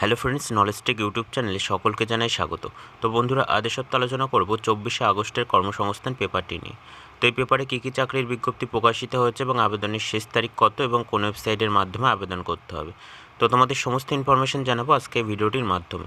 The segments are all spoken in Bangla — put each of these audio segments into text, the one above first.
হ্যালো ফ্রেন্ডস নলেজটেক ইউটিউব চ্যানেলে সকলকে জানাই স্বাগত। তো বন্ধুরা, আজ আলোচনা করব চব্বিশে আগস্টের কর্মসংস্থান পেপারটি নিয়ে। তো এই পেপারে কী কী চাকরির বিজ্ঞপ্তি প্রকাশিত হয়েছে এবং আবেদনের শেষ তারিখ কত এবং কোন ওয়েবসাইটের মাধ্যমে আবেদন করতে হবে? তো তোমাদের সমস্ত ইনফরমেশন জানাব আজকে ভিডিওটির মাধ্যমে।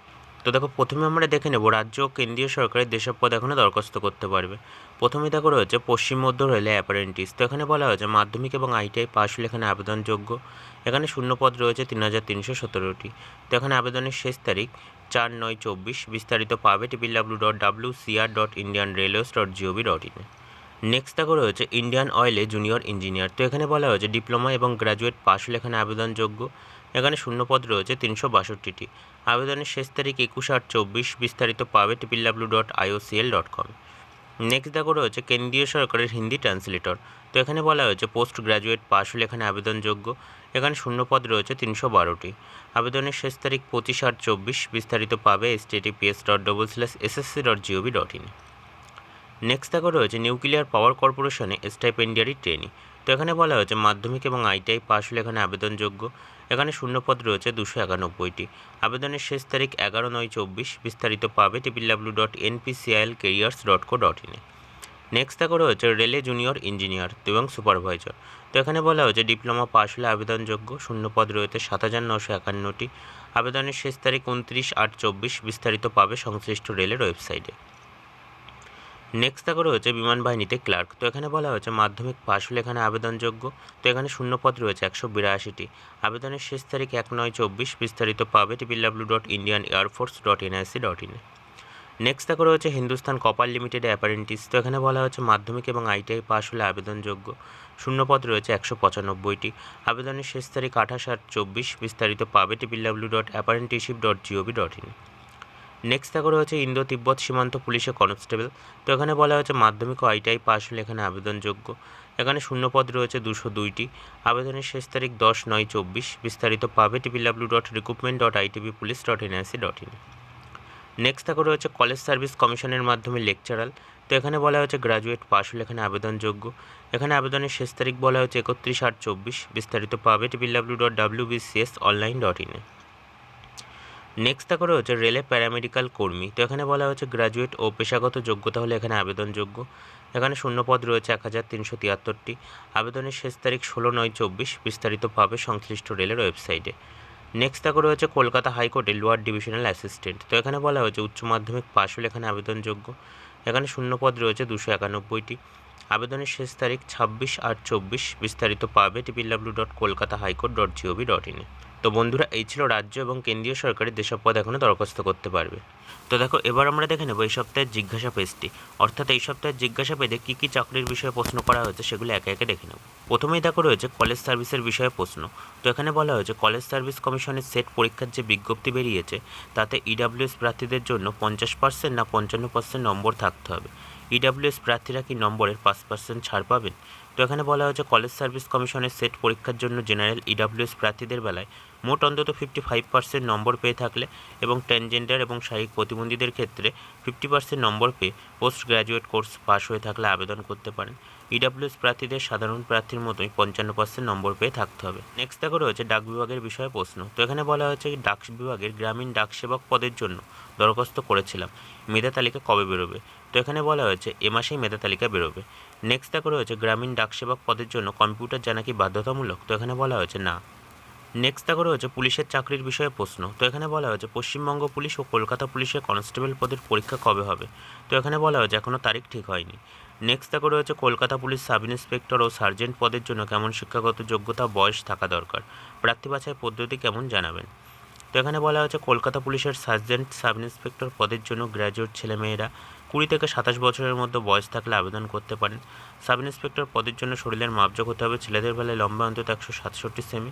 তো দেখো, প্রথমে আমরা দেখে নেব, রাজ্য ও কেন্দ্রীয় সরকারের যেসব পদ এখনও দরখাস্ত করতে পারবে। প্রথমে দেখো রয়েছে পশ্চিম মধ্য রেলে অ্যাপারেন্টিস তো এখানে বলা হয়েছে মাধ্যমিক এবং আইটিআই পাশ হলে এখানে আবেদনযোগ্য। এখানে শূন্য পদ রয়েছে তিন হাজার তিনশো সতেরোটি। তো এখানে আবেদনের শেষ তারিখ চার নয় চব্বিশ, বিস্তারিত পাবে triple W dot W CR dot Indian railways dot GOV dot ইনে নেক্সট দেখো রয়েছে ইন্ডিয়ান অয়েলে জুনিয়র ইঞ্জিনিয়ার তো এখানে বলা হয়েছে ডিপ্লোমা এবং গ্র্যাজুয়েট পাশ হলে এখানে আবেদনযোগ্য। এখানে শূন্যপদ রয়েছে তিনশো বাষট্টিটি। আবেদনের শেষ তারিখ একুশ আট চব্বিশ, বিস্তারিত পাবে triple W dot IOCL dot com next দেখো রয়েছে কেন্দ্রীয় সরকারের হিন্দি ট্রান্সলেটর তো এখানে বলা হয়েছে পোস্ট গ্র্যাজুয়েট পাশ হলে এখানে আবেদনযোগ্য। এখানে শূন্যপদ রয়েছে তিনশো বারোটি। আবেদনের শেষ তারিখ পঁচিশ আট চব্বিশ, বিস্তারিত পাবে S TPS dot double slash SSC dot GOV dot in next দেখো রয়েছে নিউক্লিয়ার পাওয়ার কর্পোরেশনে স্টাইপেন্ডিয়ারি ট্রেনি তো এখানে বলা হয়েছে মাধ্যমিক এবং আইটিআই পাশ হলে এখানে আবেদনযোগ্য। এখানে শূন্যপদ রয়েছে দুশো একানব্বইটি। আবেদনের শেষ তারিখ এগারো নয় চব্বিশ। বিস্তারিত পাবে triple W dot NPCIL careers dot co dot ইনে নেক্সট দেখো রয়েছে রেলে জুনিয়র ইঞ্জিনিয়ার এবং সুপারভাইজার তো এখানে বলা হয়েছে ডিপ্লোমা পাশ হলে আবেদনযোগ্য। শূন্যপদ রয়েছে সাত হাজার নশো একান্নটি। আবেদনের শেষ তারিখ উনত্রিশ আট চব্বিশ। বিস্তারিত পাবে সংশ্লিষ্ট রেলের ওয়েবসাইটে নেক্সট দেখো রয়েছে বিমান বাহিনীতে ক্লার্ক তো এখানে বলা হয়েছে মাধ্যমিক পাশ হলে এখানে আবেদনযোগ্য। তো এখানে শূন্যপদ রয়েছে একশো বিরাশিটি। আবেদনের শেষ তারিখ এক নয় চব্বিশ। বিস্তারিত পাবে triple W dot Indian air force dot NIC dot in next দেখো রয়েছে হিন্দুস্তান কপার লিমিটেড অ্যাপারেন্টিস তো এখানে বলা হয়েছে মাধ্যমিক এবং আইটিআই পাশ হলে আবেদনযোগ্য। শূন্যপদ রয়েছে একশো পঁচানব্বইটি। আবেদনের শেষ তারিখ আঠাশ আট চব্বিশ। বিস্তারিত পাবে triple W dot apprenticeship dot GOV dot in next দেখো রয়েছে ইন্দো তিব্বত সীমান্ত পুলিশে কনস্টেবল। তো এখানে বলা হয়েছে মাধ্যমিক ও আইটিআই পাশ হলে এখানে আবেদনযোগ্য। এখানে শূন্যপদ রয়েছে দুশো দুইটি। আবেদনের শেষ তারিখ দশ নয় চব্বিশ। বিস্তারিত পাবে triple W dot recruitment dot ITB police dot NIC dot in next দেখো রয়েছে কলেজ সার্ভিস কমিশনের মাধ্যমে লেকচারাল তো এখানে বলা হয়েছে গ্র্যাজুয়েট পাশ হলে এখানে আবেদনযোগ্য। এখানে আবেদনের শেষ তারিখ বলা হয়েছে একত্রিশ আট চব্বিশ। বিস্তারিত পাবে triple W dot W BCS online dot ইনে নেক্সট তা করে হচ্ছে রেলে প্যারামেডিক্যাল কর্মী। তো এখানে বলা হয়েছে গ্র্যাজুয়েট ও পেশাগত যোগ্যতা হলে এখানে আবেদনযোগ্য। এখানে শূন্যপদ রয়েছে এক হাজার তিনশো তিয়াত্তরটি। আবেদনের শেষ তারিখ ষোলো নয় চব্বিশ, বিস্তারিত পাবে সংশ্লিষ্ট রেলের ওয়েবসাইটে নেক্সট দেখো রয়েছে কলকাতা হাইকোর্টে লোয়ার ডিভিশনাল অ্যাসিস্ট্যান্ট তো এখানে বলা হয়েছে উচ্চ মাধ্যমিক পাশ হলে এখানে আবেদনযোগ্য। এখানে শূন্যপদ রয়েছে দুশো একানব্বইটি। আবেদনের শেষ তারিখ ছাব্বিশ আট চব্বিশ, বিস্তারিত পাবে triple W dot Kolkata high court dot GOV dot ইনে তো বন্ধুরা, এই ছিল রাজ্য এবং কেন্দ্রীয় সরকারের যেসব পদ এখনও দরখাস্ত করতে পারবে। তো দেখো, এবার আমরা দেখে নেব এই সপ্তাহের জিজ্ঞাসা পেজটি। অর্থাৎ এই সপ্তাহের জিজ্ঞাসা পেজে কী কী চাকরির বিষয়ে প্রশ্ন করা হয়েছে সেগুলো একে একে দেখে নেব। প্রথমেই দেখো রয়েছে কলেজ সার্ভিসের বিষয়ে প্রশ্ন। তো এখানে বলা হয়েছে, কলেজ সার্ভিস কমিশনের সেট পরীক্ষার যে বিজ্ঞপ্তি বেরিয়েছে, তাতে ইডাব্লিউএস প্রার্থীদের জন্য পঞ্চাশ পার্সেন্ট না পঞ্চান্ন পার্সেন্ট নম্বর থাকতে হবে। ইডাব্লিউএস প্রার্থীরা কি নম্বরের পাঁচ পার্সেন্ট ছাড় পাবেন? তো এখানে বলা হয়েছে, কলেজ সার্ভিস কমিশনের সেট পরীক্ষার জন্য জেনারেল ইডাব্লিউএস প্রার্থীদের বেলায় মোট অন্তত ফিফটি ফাইভ পার্সেন্ট নম্বর পেয়ে থাকলে এবং ট্রান্সজেন্ডার এবং শারীরিক প্রতিবন্ধীদের ক্ষেত্রে ফিফটি পার্সেন্ট নম্বর পেয়ে পোস্ট গ্র্যাজুয়েট কোর্স পাস হয়ে থাকলে আবেদন করতে পারেন। ইডাব্লিউএস প্রার্থীদের সাধারণ প্রার্থীর মতোই পঞ্চান্ন পার্সেন্ট নম্বর পেয়ে থাকতে হবে। নেক্সট দেখো রয়েছে ডাক বিভাগের বিষয়ে প্রশ্ন। তো এখানে বলা হয়েছে ডাক বিভাগের গ্রামীণ ডাক সেবক পদের জন্য দরখাস্ত করেছিলাম। মেধা তালিকা কবে বেরোবে? তো এখানে বলা হয়েছে এ মাসেই মেধা তালিকা বেরোবে। নেক্সট দেখো রয়েছে গ্রামীণ ডাক সেবক পদের জন্য কম্পিউটার জানা কি বাধ্যতামূলক? তো এখানে বলা হয়েছে না। নেক্সট দেখো রয়েছে পুলিশের চাকরির বিষয়ে প্রশ্ন। তো এখানে বলা হয়েছে, পশ্চিমবঙ্গ পুলিশ ও কলকাতা পুলিশের কনস্টেবল পদের পরীক্ষা কবে হবে? তো এখানে বলা হয়েছে এখনও তারিখ ঠিক হয়নি। নেক্সট দেখো রয়েছে, কলকাতা পুলিশ সাব ইন্সপেক্টর ও সার্জেন্ট পদের জন্য কেমন শিক্ষাগত যোগ্যতা, বয়স থাকা দরকার? প্রার্থী বাছাই পদ্ধতি কেমন জানাবেন? তো এখানে বলা হয়েছে, কলকাতা পুলিশের সার্জেন্ট সাব ইন্সপেক্টর পদের জন্য গ্র্যাজুয়েট ছেলেমেয়েরা কুড়ি থেকে সাতাশ বছরের মধ্যে বয়স থাকলে আবেদন করতে পারেন। সাব ইন্সপেক্টর পদের জন্য শরীরের মাপযোগ হতে হবে, ছেলেদের বেলায় লম্বা অন্তত একশো সাতষট্টি সেমি।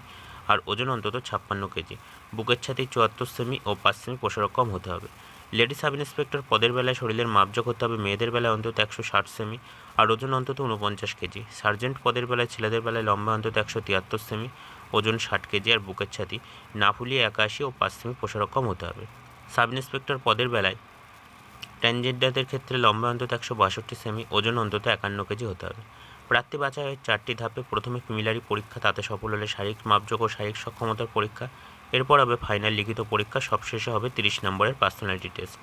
আর ওজন অন্তত ছাপ্পান্ন কেজি। বুকের ছাতি চুয়াত্তর সেমি ও পাঁচ সেমি প্রসারক্ষম হতে হবে। লেডি সাব ইন্সপেক্টর পদের বেলায় শরীরের মাপজোক হতে হবে মেয়েদের বেলায় অন্তত একশো ষাট সেমি আর ওজন অন্তত উনপঞ্চাশ কেজি। সার্জেন্ট পদের বেলায় ছেলেদের বেলায় লম্বা অন্তত একশো তিয়াত্তর সেমি, ওজন ষাট কেজি আর বুকের ছাতি না ফুলিয়ে একাশি ও পাঁচ সেমি প্রসারক্ষম হতে হবে। সাব ইন্সপেক্টর পদের বেলায় ট্রানজেন্ডারদের ক্ষেত্রে লম্বা অন্তত একশো বাষট্টি সেমি, ওজন অন্তত একান্ন কেজি হতে হবে। প্রার্থী বাছাইয়ের চারটি ধাপে প্রথমে প্রিমিলারি পরীক্ষা, তাতে সফল হলে শারীরিক মাপযোগ ও শারীরিক সক্ষমতার পরীক্ষা। এরপর হবে ফাইনাল লিখিত পরীক্ষা, সবশেষে হবে তিরিশ নম্বরের পার্সোনালিটি টেস্ট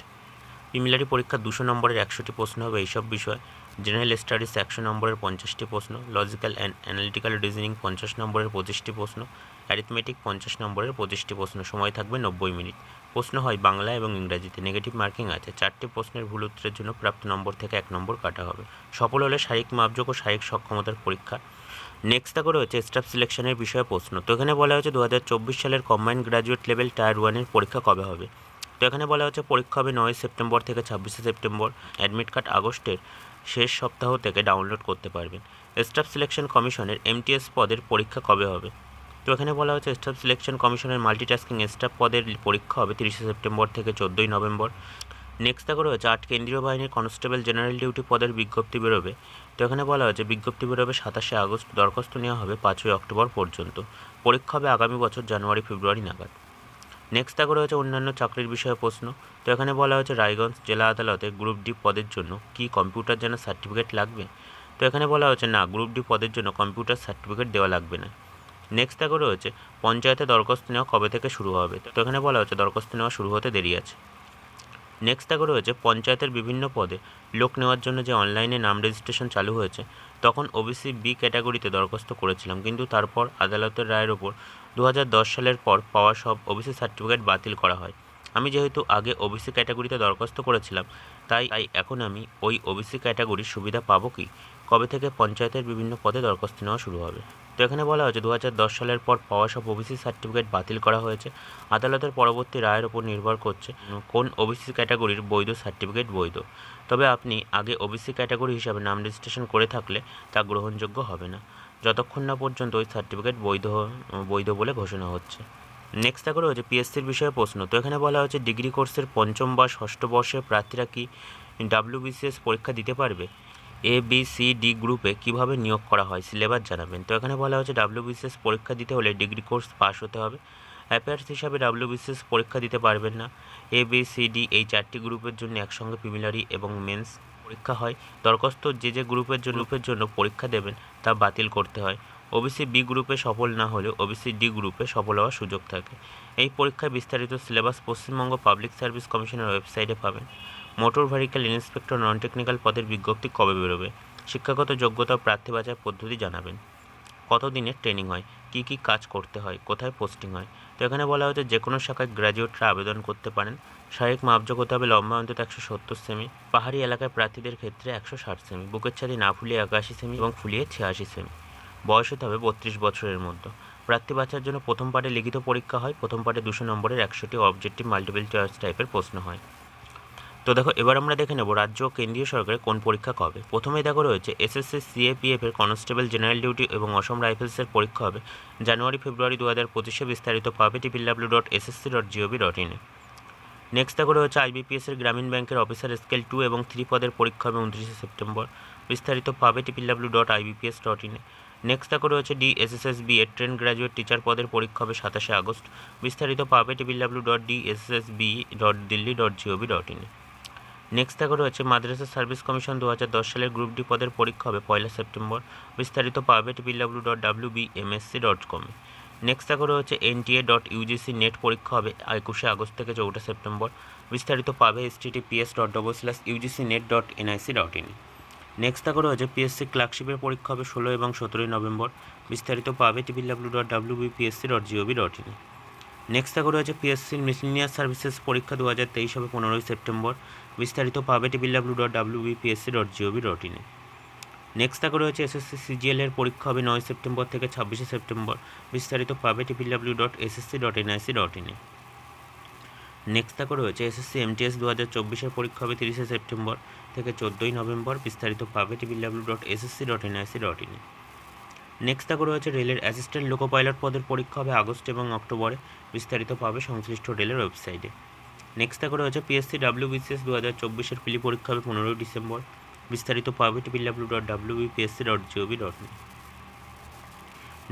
প্রিমিলারি পরীক্ষা দুশো নম্বরের একশোটি প্রশ্ন হবে এইসব বিষয়। জেনারেল স্টাডিজ একশো নম্বরের পঞ্চাশটি প্রশ্ন। লজিক্যাল অ্যান্ড অ্যানালিটিক্যাল রিজনিং পঞ্চাশ নম্বরের পঁচিশটি প্রশ্ন। অ্যারিথমেটিক পঞ্চাশ নম্বরের পঁচিশটি প্রশ্ন। সময় থাকবে নব্বই মিনিট। প্রশ্ন হয় বাংলা এবং ইংরাজিতে। নেগেটিভ মার্কিং আছে। চারটি প্রশ্নের ভুল উত্তরের জন্য প্রাপ্ত নম্বর থেকে এক নম্বর কাটা হবে। সফল হলে শারীরিক মাপযোগ ও শারীরিক সক্ষমতার পরীক্ষা। নেক্সটটা করে হচ্ছে স্টাফ সিলেকশনের বিষয়ে প্রশ্ন। তো এখানে বলা হচ্ছে দু সালের কম্বাইন্ড গ্র্যাজুয়েট লেভেল টায়ার ওয়ানের পরীক্ষা কবে হবে? তো এখানে বলা হচ্ছে পরীক্ষা হবে নয় সেপ্টেম্বর থেকে ছাব্বিশে সেপ্টেম্বর। অ্যাডমিট কার্ড আগস্টের শেষ সপ্তাহ থেকে ডাউনলোড করতে পারবেন। স্টাফ সিলেকশন কমিশনের এমটিএস পদের পরীক্ষা কবে হবে? তো এখানে বলা হচ্ছে স্টাফ সিলেকশন কমিশনের মাল্টিটাস্কিং স্টাফ পদের পরীক্ষা হবে তিরিশে সেপ্টেম্বর থেকে চোদ্দোই নভেম্বর। নেক্সট করে হচ্ছে আট কেন্দ্রীয় বাহিনীর কনস্টেবল জেনারেল ডিউটি পদের বিজ্ঞপ্তি বেরোবে। তো এখানে বলা হয়েছে বিজ্ঞপ্তি বেরোবে সাতাশে আগস্ট, দরখাস্ত নেওয়া হবে পাঁচই অক্টোবর পর্যন্ত। পরীক্ষা হবে আগামী বছর জানুয়ারি, ফেব্রুয়ারি নাগাদ। নেক্সট করে রয়েছে অন্যান্য চাকরির বিষয়ে প্রশ্ন। তো এখানে বলা হয়েছে রায়গঞ্জ জেলা আদালতে গ্রুপ ডি পদের জন্য কি কম্পিউটার যেন সার্টিফিকেট লাগবে? তো এখানে বলা হয়েছে না গ্রুপ ডি পদের জন্য কম্পিউটার সার্টিফিকেট দেওয়া লাগবে না। নেক্সট করে রয়েছে, পঞ্চায়েতে দরখাস্ত নেওয়া কবে থেকে শুরু হবে? তো এখানে বলা হচ্ছে দরখাস্ত নেওয়া শুরু হতে দেরি আছে। নেক্সট করে রয়েছে, পঞ্চায়েতের বিভিন্ন পদে লোক নেওয়ার জন্য যে অনলাইনে নাম রেজিস্ট্রেশন চালু হয়েছে, তখন ওবিসি বি ক্যাটাগরিতে দরখাস্ত করেছিলাম। কিন্তু তারপর আদালতের রায়ের ওপর দু হাজার দশ সালের পর পাওয়া সব ওবিসি সার্টিফিকেট বাতিল করা হয়। আমি যেহেতু আগে ওবিসি ক্যাটাগরিতে দরখাস্ত করেছিলাম, তাই তাই এখন আমি ওই ওবিসি ক্যাটাগরির সুবিধা পাবো কি? কবে থেকে পঞ্চায়েতের বিভিন্ন পদে দরখাস্ত নেওয়া শুরু হবে? তো এখানে বলা হয়েছে দু হাজার দশ সালের পর পাওয়া সব ওবিসি সার্টিফিকেট বাতিল করা হয়েছে। আদালতের পরবর্তী রায়ের ওপর নির্ভর করছে কোন ওবিসি ক্যাটাগরির বৈধ সার্টিফিকেট বৈধ। তবে আপনি আগে ওবিসি ক্যাটাগরি হিসাবে নাম রেজিস্ট্রেশন করে থাকলে তা গ্রহণযোগ্য হবে না। যতক্ষণ না পর্যন্ত ওই সার্টিফিকেট বৈধ বৈধ বলে ঘোষণা হচ্ছে। নেক্সট দেখা হচ্ছে পিএসসির বিষয়ে প্রশ্ন। তো এখানে বলা হচ্ছে ডিগ্রি কোর্সের পঞ্চম বা ষষ্ঠ বর্ষের প্রার্থীরা কি ডাব্লিউবিসিএস পরীক্ষা দিতে পারবে? এ বি সি ডি গ্রুপে কীভাবে নিয়োগ করা হয়? সিলেবাস জানাবেন। তো এখানে বলা হচ্ছে ডাব্লিউবিসিএস পরীক্ষা দিতে হলে ডিগ্রি কোর্স পাস হতে হবে। অ্যাপিয়ার্স হিসাবে ডাব্লিউবিসিএস পরীক্ষা দিতে পারবেন না। এ বি সি ডি এই চারটি গ্রুপের জন্য একসঙ্গে প্রিমিলারি এবং মেন্স পরীক্ষা হয়। দরখাস্ত যে যে গ্রুপের জন্য গ্রুপের জন্য পরীক্ষা দেবেন তা বাতিল করতে হয়। ওবিসি বি গ্রুপে সফল না হলেও ওবিসি ডি গ্রুপে সফল হওয়ার সুযোগ থাকে। এই পরীক্ষায় বিস্তারিত সিলেবাস পশ্চিমবঙ্গ পাবলিক সার্ভিস কমিশনের ওয়েবসাইটে পাবেন। Motor vehicle inspector non technical পদের বিজ্ঞপ্তি কবে বেরোবে? শিক্ষাগত যোগ্যতা প্রার্থী বাছাই পদ্ধতি জানাবেন। কত দিনের ট্রেনিং হয়? কী কী কাজ করতে হয়? কোথায় পোস্টিং হয়? তো এখানে বলা হয়েছে যে কোনো শাখায় গ্র্যাজুয়েটরা আবেদন করতে পারেন। শারীরিক মাপযোগ হতে হবে লম্বা, অন্তত একশো সত্তর সেমি। পাহাড়ি এলাকায় প্রার্থীদের ক্ষেত্রে একশো ষাট সেমি। বুকের ছাদি না ফুলিয়ে একাশি সেমি এবং ফুলিয়ে ছিয়াশি সেমি। বয়স হতে হবে বত্রিশ বছরের মধ্যে। প্রার্থী বাছার জন্য প্রথম পার্টে লিখিত পরীক্ষা হয়। প্রথম পার্টে দুশো নম্বরের একশোটি অবজেক্টিভ মাল্টিপল চয়েস টাইপের প্রশ্ন হয়। তো দেখো, এবার আমরা দেখে নেব রাজ্য ও কেন্দ্রীয় সরকারের কোন পরীক্ষা কবে। প্রথমেই দেখো রয়েছে, এসএসসি, সিএপিএফ এর কনস্টেবল জেনারেল ডিউটি এবং অসম রাইফেলসের পরীক্ষা হবে জানুয়ারি, ফেব্রুয়ারি দু হাজার পঁচিশে, বিস্তারিত পাবে triple W dot SSC dot GOV dot ইনে নেক্সট দেখো রয়েছে আইবিপিএস এর গ্রামীণ ব্যাংকের অফিসার স্কেল টু এবং থ্রি পদের পরীক্ষা হবে উনত্রিশে সেপ্টেম্বর। বিস্তারিত পাবে triple W dot IBPS dot ইনে নেক্সট দেখো রয়েছে ডি এসএসএসবি এর ট্রেন গ্র্যাজুয়েট টিচার পদের পরীক্ষা হবে সাতাশে আগস্ট। বিস্তারিত পাবে triple W dot D SSB dot Delhi dot GOV dot ইনে নেক্সট দেখো রয়েছে, মাদ্রাসা সার্ভিস কমিশন দু হাজার দশ সালের গ্রুপ ডি পদের পরীক্ষা হবে পয়লা সেপ্টেম্বর। বিস্তারিত পাবে triple W dot W B MSC dot কমে নেক্সট দেখো রয়েছে এনটিএ ডট ইউজিসি নেট পরীক্ষা হবে একুশে আগস্ট থেকে চৌঠা সেপ্টেম্বর। বিস্তারিত পাবে S T PS dot double slash UGC net dot NIC dot in next দেখো রয়েছে পিএসসি ক্লার্কশিপের পরীক্ষা হবে ষোলো এবং সতেরোই নভেম্বর। বিস্তারিত পাবে triple W dot W B PSC dot GOV dot in next দেখো রয়েছে পিএসসির মিসলিনিয়াস সার্ভিসেস পরীক্ষা দু হাজার তেইশ হবে পনেরোই সেপ্টেম্বর। বিস্তারিত পাবে triple W dot W B PSC dot GOV dot ইনে নেক্সট দেখো রয়েছে এসএসসি সিজিএল এর পরীক্ষা হবে নয় সেপ্টেম্বর থেকে ছাব্বিশে সেপ্টেম্বর। বিস্তারিত পাবে triple W dot SSC dot NIC dot ইনে নেক্সট দেখো রয়েছে এসএসসি এমটিএস দু হাজার চব্বিশের পরীক্ষা হবে তিরিশে সেপ্টেম্বর থেকে চোদ্দোই নভেম্বর। বিস্তারিত পাবে triple W dot SSC dot NIC dot ইনে নেক্সট দেখো রয়েছে রেলের অ্যাসিস্ট্যান্ট লোকো পাইলট পদের পরীক্ষা হবে আগস্ট এবং অক্টোবরে। বিস্তারিত পাবে সংশ্লিষ্ট রেলের ওয়েবসাইটে নেক্সট দেখো রয়েছে পিএসসি ডাব্লিউ বিসিএস দু হাজার চব্বিশের পিলি পরীক্ষা হবে পনেরোই ডিসেম্বর। বিস্তারিত পাবে TPW dot W BPSC dot GOV dot in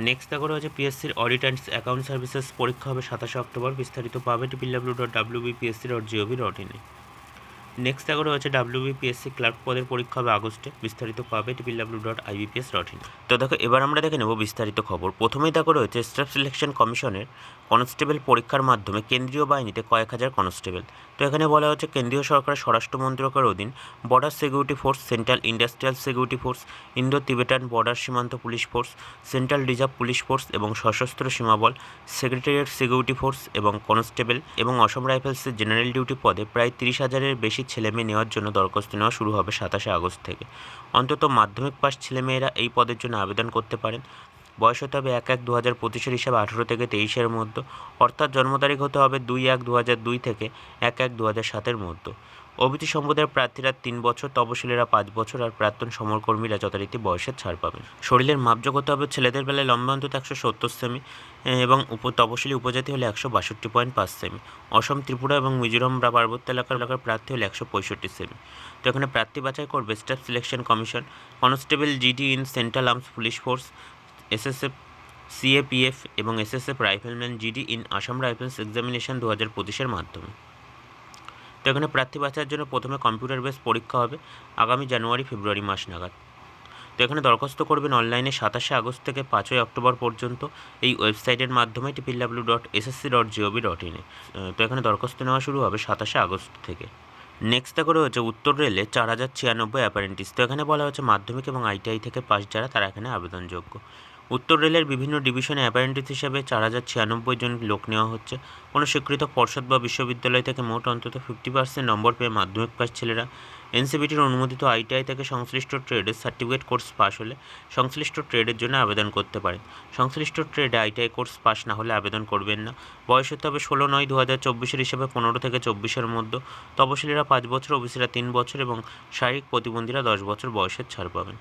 next দেখো রয়েছে পিএসসির অডিট অ্যান্ড অ্যাকাউন্ট সার্ভিসেস পরীক্ষা হবে সাতাশে অক্টোবর। বিস্তারিত পাবে triple W dot W BPSC dot GOV dot ইনে নেক্সট দেখো রয়েছে ডাব্লিউ বিপিএসসি ক্লার্ক পদের পরীক্ষা হবে আগস্টে, বিস্তারিত পাবে triple W dot IBPS dot in তো দেখো, এবার আমরা দেখে নেব বিস্তারিত খবর। প্রথমেই দেখো রয়েছে স্টাফ সিলেকশন কমিশনের কনস্টেবল পরীক্ষার মাধ্যমে কেন্দ্রীয় বাহিনীতে কয়েক হাজার কনস্টেবল তো এখানে বলা হচ্ছে কেন্দ্রীয় সরকারের স্বরাষ্ট্র মন্ত্রকের অধীন border security force central industrial security force Indo Tibetan border সীমান্ত police force central reserve police force এবং সশস্ত্র সীমাবল সেক্রেটারিয়েট সিকিউরিটি ফোর্স এবং কনস্টেবল এবং অসম রাইফেলসের জেনারেল ডিউটি পদে প্রায় তিরিশ হাজারের বেশি ছেলেমেয়ে নেওয়ার জন্য দরখাস্ত নেওয়া শুরু হবে সাতাশে আগস্ট থেকে। অন্তত মাধ্যমিক পাস ছেলেমেয়েরা এই পদের জন্য আবেদন করতে পারেন। বয়স হতে হবে এক এক দু হাজার পঁচিশের হিসাবে আঠেরো থেকে তেইশের মধ্যে। অর্থাৎ জন্ম তারিখ হতে হবে দুই এক দু হাজার দুই থেকে এক এক দু হাজার সাতের মধ্যে। ওবিসি সম্প্রদায়ের প্রার্থীরা তিন বছর, তপশিলীরা পাঁচ বছর আর প্রাক্তন সমরকর্মীরা যথারীতি বয়সের ছাড় পাবেন। শরীরের মাপযোগ হতে হবে ছেলেদের বেলায় লম্বা অন্তত একশো সত্তর সেমি এবং উপ তপশিলি উপজাতি হলে একশো বাষট্টি পয়েন্ট পাঁচ সেমি। অসম, ত্রিপুরা এবং মিজোরাম বা পার্বত্য এলাকার এলাকার প্রার্থী হলে একশো পঁয়ষট্টি সেমি। তো এখানে প্রার্থী বাছাই করবে staff selection commission, constable GD in central arms police force, SSF, CAPF এবং SSF rifleman GD in Assam rifles examination দু হাজার পঁচিশের মাধ্যমে। তো এখানে প্রার্থী বাছাইয়ের জন্য প্রথমে কম্পিউটার বেস পরীক্ষা হবে আগামী জানুয়ারি, ফেব্রুয়ারি মাস নাগাদ। তো এখানে দরখাস্ত করবেন অনলাইনে সাতাশে আগস্ট থেকে পাঁচই অক্টোবর পর্যন্ত এই ওয়েবসাইটের মাধ্যমে triple W dot SSC dot GOV dot ইনে তো এখানে দরখাস্ত নেওয়া শুরু হবে সাতাশে আগস্ট থেকে। নেক্সট করে হচ্ছে উত্তর রেলে চার হাজার ছিয়ানব্বই অ্যাপারেন্টিস তো এখানে বলা হচ্ছে মাধ্যমিক এবং আইটিআই থেকে পাস যারা, তারা এখানে আবেদনযোগ্য। উত্তর রেলের বিভিন্ন ডিভিশনে অ্যাপারেন্টিস হিসেবে চার হাজার ছিয়ানব্বই জন লোক নেওয়া হচ্ছে। কোনো স্বীকৃত পর্ষদ বা বিশ্ববিদ্যালয় থেকে মোট অন্তত ফিফটি পার্সেন্ট নম্বর পেয়ে মাধ্যমিক পাস ছেলেরা। এনসিবিটির অনুমোদিত আইটিআই থেকে সংশ্লিষ্ট ট্রেডের সার্টিফিকেট কোর্স পাস হলে সংশ্লিষ্ট ট্রেডের জন্য আবেদন করতে পারেন। সংশ্লিষ্ট ট্রেডে আইটিআই কোর্স পাস না হলে আবেদন করবেন না। বয়স হতে হবে ষোলো নয় দু হাজার চব্বিশের হিসাবে পনেরো থেকে চব্বিশের মধ্যে। তপশিলীরা পাঁচ বছর, ওবিসিরা তিন বছর এবং শারীরিক প্রতিবন্ধীরা দশ বছর বয়সের ছাড় পাবেন।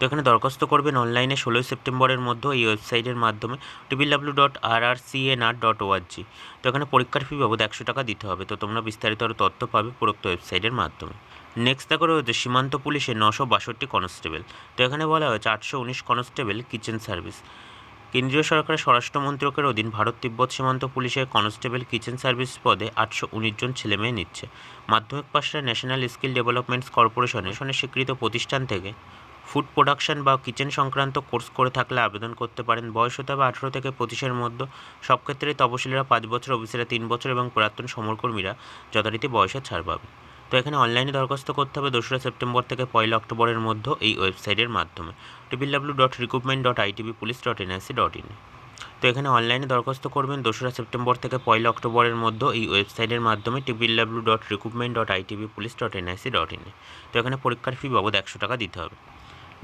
তো এখানে দরখাস্ত করবেন অনলাইনে ষোলোই সেপ্টেম্বরের মধ্যে এই ওয়েবসাইটের মাধ্যমে triple W dot R R CNR dot ORG তো এখানে পরীক্ষার ফি বাবদ একশো টাকা দিতে হবে, তো তোমরা বিস্তারিত আরও তথ্য পাবে উপরোক্ত ওয়েবসাইটের মাধ্যমে। নেক্সট দেখো রয়েছে সীমান্ত পুলিশে নশো বাষট্টি কনস্টেবল তো এখানে বলা হয়েছে আটশো উনিশ কনস্টেবল কিচেন সার্ভিস কেন্দ্রীয় সরকারের স্বরাষ্ট্র মন্ত্রকের অধীন ভারত তিব্বত সীমান্ত পুলিশের কনস্টেবল কিচেন সার্ভিস পদে আটশো উনিশ জন ছেলেমেয়ে নিচ্ছে। মাধ্যমিক পাশরা ন্যাশনাল স্কিল ডেভেলপমেন্টস কর্পোরেশনের স্বীকৃত প্রতিষ্ঠান থেকে ফুড প্রোডাকশন বা কিচেন সংক্রান্ত কোর্স করে থাকলে আবেদন করতে পারেন। বয়স হতে হবে আঠেরো থেকে পঁচিশের মধ্যে। সব ক্ষেত্রেই তপশিলীরা পাঁচ বছর অফিসেরা তিন বছর এবং প্রাক্তন সমরকর্মীরা যথারীতি বয়সের ছাড় পাবে। তো এখানে অনলাইনে দরখাস্ত করতে হবে দোসরা সেপ্টেম্বর থেকে পয়লা অক্টোবরের মধ্যে এই ওয়েবসাইটের মাধ্যমে। Triple W dot recruitment dot ITB police dot NIC dot in তো এখানে অনলাইনে দরখাস্ত করবেন, দোসরা সেপ্টেম্বর থেকে পয়লা অক্টোবরের মধ্যে এই ওয়েবসাইটের মাধ্যমে triple W dot recruitment dot ITB police dot NIC dot in তো এখানে পরীক্ষার ফি বাবদ একশো টাকা দিতে হবে।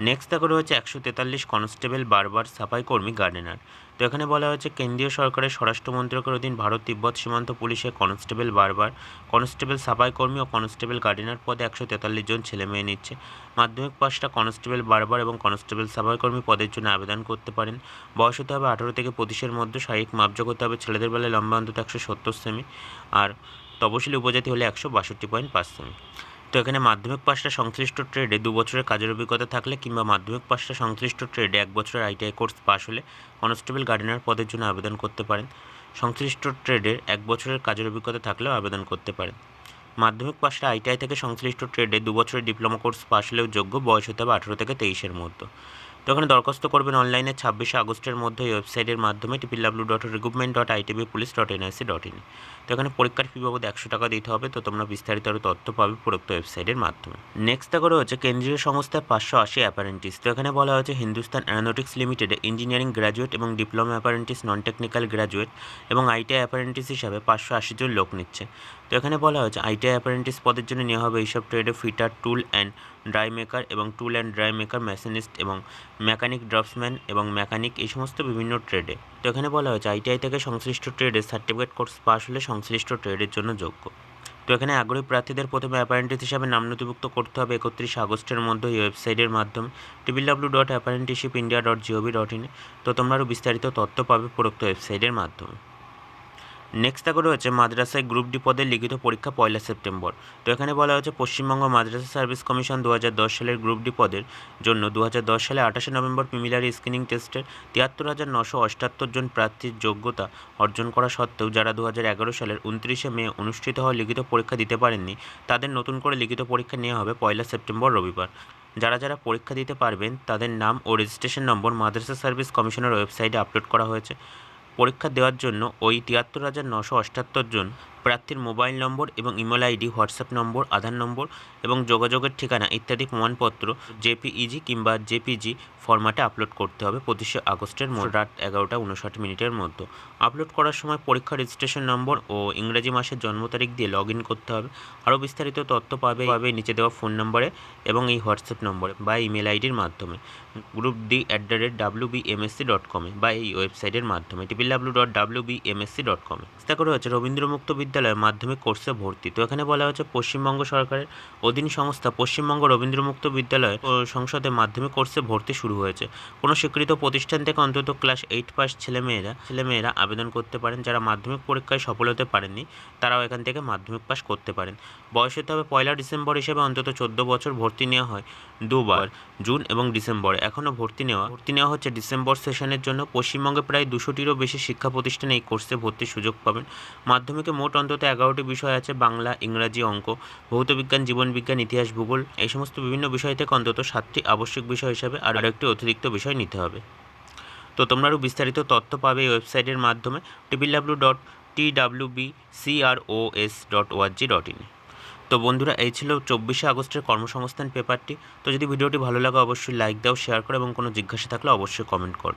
নেক্সট দেখো রয়েছে একশো তেতাল্লিশ কনস্টেবল, বারবার সাফাই কর্মী, গার্ডেনার। তো এখানে বলা হয়েছে, কেন্দ্রীয় সরকারের স্বরাষ্ট্র মন্ত্রকের অধীন ভারত তিব্বত সীমান্ত পুলিশের কনস্টেবল বারবার কনস্টেবল সাফাই কর্মী ও কনস্টেবল গার্ডেনার পদে একশো তেতাল্লিশ জন ছেলে মেয়ে নিচ্ছে। মাধ্যমিক পাশটা কনস্টেবল বারবার এবং কনস্টেবল সাফাই কর্মী পদের জন্য আবেদন করতে পারেন। বয়স হতে হবে আঠারো থেকে পঁচিশের মধ্যে, শারীরিক মাপযোগ হতে হবে, ছেলেদের বেলায় লম্বা অন্তত একশো সত্তর সেমি, আর তপশিলি উপজাতি হলে একশো বাষট্টি পয়েন্ট পাঁচ সেমি। তো এখানে মাধ্যমিক পাশটা সংশ্লিষ্ট ট্রেডে দু বছরের কাজের অভিজ্ঞতা থাকলে কিংবা মাধ্যমিক পাশটা সংশ্লিষ্ট ট্রেডে এক বছরের আইটিআই কোর্স পাস হলে কনস্টেবল গার্ডেনার পদের জন্য আবেদন করতে পারেন। সংশ্লিষ্ট ট্রেডের এক বছরের কাজের অভিজ্ঞতা থাকলেও আবেদন করতে পারেন। মাধ্যমিক পাশটা আইটিআই থেকে সংশ্লিষ্ট ট্রেডে দু বছরের ডিপ্লোমা কোর্স পাস হলেও যোগ্য বয়স হতে হবে আঠেরো থেকে তেইশের মধ্যে। তো এখানে দরখাস্ত করবেন অনলাইনে ছাব্বিশে আগস্টের মধ্যে ওয়েবসাইটের মাধ্যমে triple W dot recruitment dot ITB police dot NIC dot in তো এখানে পরীক্ষার ফি বাবদ একশো টাকা দিতে হবে, তো তোমরা বিস্তারিত আরও তথ্য পাবে উপরোক্ত ওয়েবসাইটের মাধ্যমে। নেক্সট দেখো হচ্ছে কেন্দ্রীয় সংস্থায় পাঁচশো আশি অ্যাপারেন্টিস তো এখানে বলা হয়েছে হিন্দুস্তান অ্যারোনটিক্স লিমিটেডে ইঞ্জিনিয়ারিং গ্র্যাজুয়েট এবং diploma apprentice non technical graduate এবং আইটিআই অ্যাপারেন্টিস হিসাবে পাঁচশো আশি জন লোক নিচ্ছে। তো এখানে বলা হয়েছে আইটিআই অ্যাপারেন্টিস পদের জন্য নেওয়া হবে এইসব ট্রেডে fitter tool and die maker এবং tool and die maker machinist এবং মেকানিক ড্রপসম্যান এবং মেকানিক এই সমস্ত বিভিন্ন ট্রেডে তো এখানে বলা হয়েছে আইটিআই থেকে সংশ্লিষ্ট ট্রেডে সার্টিফিকেট কোর্স পাস হলে সংশ্লিষ্ট ট্রেডের জন্য যোগ্য। তো এখানে আগ্রহী প্রার্থীদের প্রথমে অ্যাপারেন্টিস হিসাবে নাম নথিভুক্ত করতে হবে একত্রিশ আগস্টের মধ্যে এই ওয়েবসাইটের মাধ্যমে। Triple W dot apprenticeship India dot GOV dot ইনে তো তোমরা আরও বিস্তারিত তথ্য পাবে উপরোক্ত ওয়েবসাইটের মাধ্যমে। নেক্সট দেখো রয়েছে মাদ্রাসায় গ্রুপ ডি পদের লিখিত পরীক্ষা পয়লা সেপ্টেম্বর। তো এখানে বলা হচ্ছে পশ্চিমবঙ্গ মাদ্রাসা সার্ভিস কমিশন দু হাজার দশ সালের গ্রুপ ডি পদের জন্য দু হাজার দশ সালে আঠাশে নভেম্বর প্রিমিলারি স্ক্রিনিং টেস্টের তিয়াত্তর হাজার নশো অষ্টাত্তর জন প্রার্থীর যোগ্যতা অর্জন করা সত্ত্বেও যারা দু হাজার এগারো সালের উনত্রিশে মে অনুষ্ঠিত হওয়া লিখিত পরীক্ষা দিতে পারেননি, তাদের নতুন করে লিখিত পরীক্ষা নেওয়া হবে পয়লা সেপ্টেম্বর রবিবার। যারা যারা পরীক্ষা দিতে পারবেন, তাদের নাম ও রেজিস্ট্রেশন নম্বর মাদ্রাসা সার্ভিস কমিশনের ওয়েবসাইটে আপলোড করা হয়েছে। পরীক্ষা দেওয়ার জন্য ওই তিয়াত্তর হাজার নশো অষ্টাত্তর জন প্রার্থীর মোবাইল নম্বর এবং email ID, WhatsApp number, Aadhaar number এবং যোগাযোগের ঠিকানা ইত্যাদি প্রমাণপত্র জেপিইজি কিংবা জেপিজি ফরম্যাটে আপলোড করতে হবে পঁচিশে আগস্টের মধ্যে, রাত এগারোটা উনষাট মিনিটের মধ্যে। আপলোড করার সময় পরীক্ষা রেজিস্ট্রেশন নম্বর ও ইংরেজি মাসের জন্ম তারিখ দিয়ে লগ করতে হবে। আরও বিস্তারিত তথ্য পাবে পাবে নিচে দেওয়া ফোন নম্বরে এবং এই হোয়াটসঅ্যাপ নম্বরে বা ইমেল আইডির মাধ্যমে। Group D at the rate W B MSC dot কমে বা এই ওয়েবসাইটের মাধ্যমে triple W dot W B MSC dot কমে দেখো রয়েছে রবীন্দ্রমুক্ত বিদ্যালয়ে মাধ্যমিক কোর্সে ভর্তি। তো এখানে বলা হচ্ছে পশ্চিমবঙ্গ সরকারের অধীন সংস্থা পশ্চিমবঙ্গ রবীন্দ্রমুক্ত বিদ্যালয় সংসদে মাধ্যমিক কোর্সে ভর্তি শুরু হয়েছে। কোনো স্বীকৃত প্রতিষ্ঠান থেকে অন্তত ক্লাস এইট পাস ছেলেমেয়েরা ছেলেমেয়েরা আবেদন করতে পারেন। যারা মাধ্যমিক পরীক্ষায় সফল হতে পারেননি, তারাও এখান থেকে মাধ্যমিক পাস করতে পারেন। বয়স হতে হবে পয়লা ডিসেম্বর হিসেবে অন্তত চোদ্দ বছর ভর্তি নেওয়া হয়। দুবার, জুন এবং ডিসেম্বরে। এখনও ভর্তি নেওয়া ভর্তি নেওয়া হচ্ছে ডিসেম্বর সেশনের জন্য। পশ্চিমবঙ্গে প্রায় দুশোটিরও বেশি শিক্ষা প্রতিষ্ঠানে এই কোর্সে ভর্তির সুযোগ পাবেন। মাধ্যমিকে মোট অন্তত এগারোটি বিষয় আছে, বাংলা, ইংরাজি, অঙ্ক ভৌত ভৌতবিজ্ঞান, জীবনবিজ্ঞান, ইতিহাস, ভূগোল, এই সমস্ত বিভিন্ন বিষয় থেকে অন্তত সাতটি আবশ্যিক বিষয় হিসাবে আর একটি অতিরিক্ত বিষয় নিতে হবে। তো তোমরা আরও বিস্তারিত তথ্য পাবে এই ওয়েবসাইটের মাধ্যমে triple W dot T W B CROS dot ORG dot in তো বন্ধুরা, এই ছিল চব্বিশে আগস্টের কর্মসংস্থান পেপারটি। তো যদি ভিডিওটি ভালো লাগে, অবশ্যই লাইক দাও, শেয়ার করো এবং কোনো জিজ্ঞাসা থাকলে অবশ্যই কমেন্ট করো।